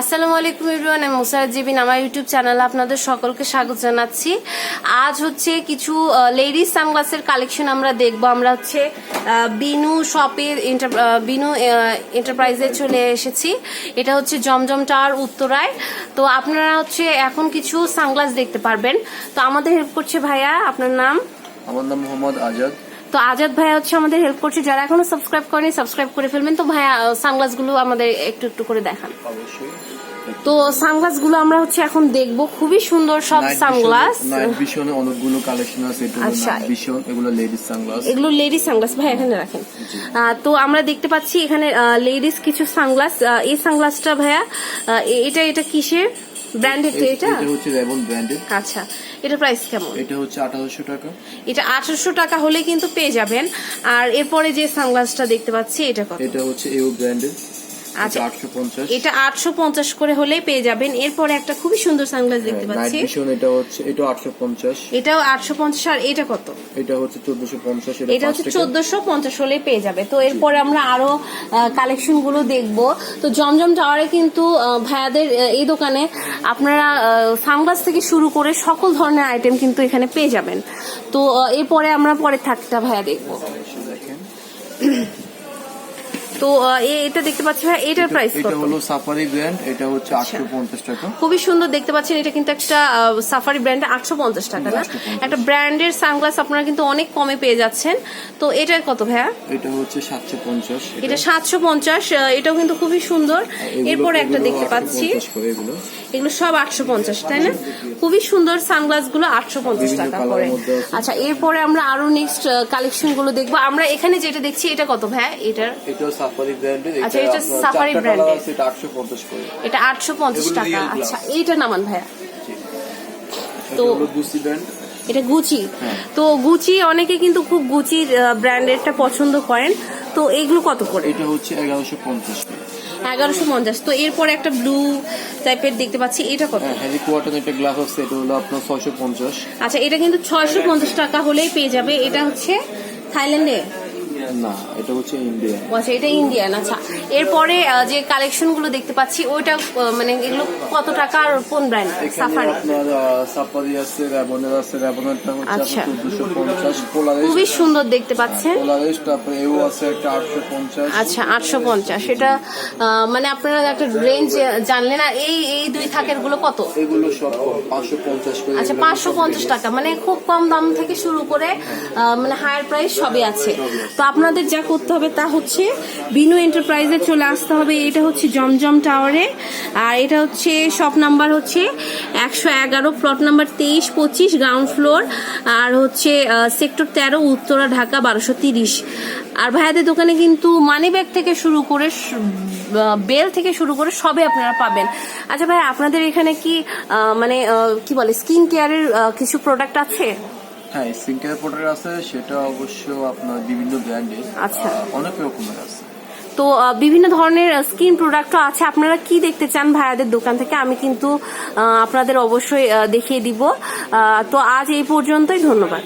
আসসালামু আলাইকুম এভরিওয়ান, আমি মুসার জিবিন আমার ইউটিউব চ্যানেলে আপনাদের সকলকে স্বাগত জানাচ্ছি। আজ হচ্ছে কিছু লেডিস সানগ্লাসের কালেকশন আমরা দেখব। আমরা হচ্ছে বিনু শপের বিনু এন্টারপ্রাইজে চলে এসেছি। এটা হচ্ছে জমজম টাওয়ার উত্তরায়। তো আপনারা হচ্ছে এখন কিছু সানগ্লাস দেখতে পারবেন। তো আমাদের হেল্প করছে ভাইয়া, আপনার নাম? আমার নাম মোহাম্মদ আজাদ। তো আজাদ ভাইয়া হচ্ছে আমাদের হেল্প করছে। যারা এখনও সাবস্ক্রাইব করেনি সাবস্ক্রাইব করে ফেলবেন। তো ভাইয়া সানগ্লাসগুলো আমাদের একটু একটু করে দেখান। তো সানগ্লাসগুলো আমরা হচ্ছে এখন দেখব। খুবই সুন্দর সব সানগ্লাস নাইট ভিশনে অনেকগুলো কালেকশন আছে। এটা আচ্ছা। নাইট ভিশন এগুলো লেডিস সানগ্লাস এগুলো লেডিস সানগ্লাস ভাই এখানে রাখেন। তো আমরা দেখতে পাচ্ছি এখানে লেডিস কিছু সানগ্লাস এই সানগ্লাসটা ভাইয়া এটা এটা কিসের? ব্র্যান্ডেড তো এটা? এটা হচ্ছে রেবন ব্র্যান্ডেড আচ্ছা এটা প্রাইস কেমন? এটা হচ্ছে আঠারোশো টাকা। এটা আঠারোশো টাকা হলে কিন্তু পেয়ে যাবেন। আর এরপরে যে সানগ্লাসটা দেখতে পাচ্ছি এটা কত? এটা হচ্ছে এও ব্র্যান্ডেড আচ্ছা। এটা আটশো পঞ্চাশ। করে হলেই পেয়ে যাবেন। এরপরে একটা খুবই সুন্দর সানগ্লাস দেখতে পাচ্ছি। এটা হচ্ছে এটা আটশো পঞ্চাশ। এটাও আটশো পঞ্চাশ আর এটা কত? এটা হচ্ছে চোদ্দশো পঞ্চাশ এটা হচ্ছে চোদ্দশো পঞ্চাশ হলে পেয়ে যাবে। তো এরপরে আমরা আরও কালেকশনগুলো দেখব। তো জমজম টাওয়ারে কিন্তু ভাইয়াদের এই দোকানে আপনারা সানগ্লাস থেকে শুরু করে সকল ধরনের আইটেম কিন্তু এখানে পেয়ে যাবেন। তো এরপরে আমরা পরে থাকটা ভাইয়া দেখব। তো এটা দেখতে পাচ্ছি ভাই এটার প্রাইস এটা হলো সাফারি ব্র্যান্ড এটা হচ্ছে আটশো পঞ্চাশ টাকা। খুবই সুন্দর দেখতে পাচ্ছেন এটা কিন্তু একটা সাফারি ব্র্যান্ড আটশো পঞ্চাশ টাকা না? একটা ব্র্যান্ডের সানগ্লাস আপনারা কিন্তু অনেক কমে পেয়ে যাচ্ছেন। তো এটার কত ভাইয়া? এটা হচ্ছে সাতশো পঞ্চাশ। এটা সাতশো পঞ্চাশ এটাও কিন্তু খুবই সুন্দর। এরপরে একটা দেখতে পাচ্ছি। এগুলো। সব আটশো পঞ্চাশ তাই না? খুবই সুন্দর সানগ্লাসগুলো আটশো পঞ্চাশ বিভিন্ন টাকা করে। আচ্ছা এরপরে আমরা আরও নেক্সট কালেকশনগুলো দেখব। আমরা এখানে যেটা দেখছি এটা কত ভাই এটার? এটাও সাফারি ব্র্যান্ডের আচ্ছা, এটা brand এর। এটা আটশো পঞ্চাশ করে। এটা আটশো পঞ্চাশ এগুলো টাকা। আচ্ছা এইটা নামান ভাইয়া? তো- গুসি ব্র্যান্ড এটা গুচি হ্যাঁ। তো গুচি অনেকে কিন্তু খুব গুচির ব্র্যান্ডেরটা পছন্দ করেন। তো এইগুলো কত করে? এটা হচ্ছে এগারোশো পঞ্চাশ করে। এগারোশো পঞ্চাশ। তো এরপরে একটা ব্লু টাইপের দেখতে পাচ্ছি এটা কত? হ্যাঁ হ্যারি কোয়ার্টন একটা গ্লাস আছে এটা হলো আপনার ছয়শো পঞ্চাশ। আচ্ছা এটা কিন্তু ছয়শো পঞ্চাশ টাকা হলেই পেয়ে যাবে। এটা হচ্ছে থাইল্যান্ডে না এটা হচ্ছে ইন্ডিয়া আচ্ছা এটা ইন্ডিয়ান আচ্ছা। এরপরে যে কালেকশনগুলো দেখতে পাচ্ছি ওইটা মানে এগুলো কত টাকা আর কোন ব্র্যান্ড সাফারি আপনার সাফারি আছে র্যাবনের আছে র্যাবনেরটা হচ্ছে আচ্ছা। খুবই সুন্দর দেখতে পাচ্ছেন তারপরে এও আছে পঞ্চাশ। আচ্ছা এটা মানে আপনারা একটা রেঞ্জ জানলেন আর এই এই দুই থাকেরগুলো কত? এগুলো সব পাঁচশো পঞ্চাশ করে আচ্ছা এগুলো পাঁচশো পঞ্চাশ টাকা। মানে খুব কম দাম থেকে শুরু করে মানে হায়ার প্রাইস সবই আছে। তো আপনাদের যা করতে হবে তা হচ্ছে বিনু এন্টারপ্রাইজে চলে আসতে হবে। এটা হচ্ছে জমজম টাওয়ারে আর এটা হচ্ছে শপ নাম্বার হচ্ছে একশো এগারো প্লট নাম্বার তেইশ, পঁচিশ গ্রাউন্ড ফ্লোর আর হচ্ছে সেক্টর তেরো, উত্তরা, ঢাকা, বারোশো তিরিশ। আর ভাইয়াদের দোকানে কিন্তু মানি ব্যাগ থেকে শুরু করে বেল থেকে শুরু করে সবে আপনারা পাবেন। আচ্ছা ভাই আপনাদের এখানে কি মানে কি বলে স্কিন কেয়ারের কিছু প্রোডাক্ট আছে? হ্যাঁ প্রোডাক্ট আছে সেটা অবশ্য আপনার বিভিন্ন ব্র্যান্ডের আচ্ছা। অনেক রকমের আছে। তো বিভিন্ন ধরনের স্কিন প্রোডাক্টও আছে আপনারা কি দেখতে চান ভাইয়াদের দোকান থেকে? আমি কিন্তু আপনাদের অবশ্যই দেখিয়ে দিব। তো আজ এই পর্যন্তই ধন্যবাদ।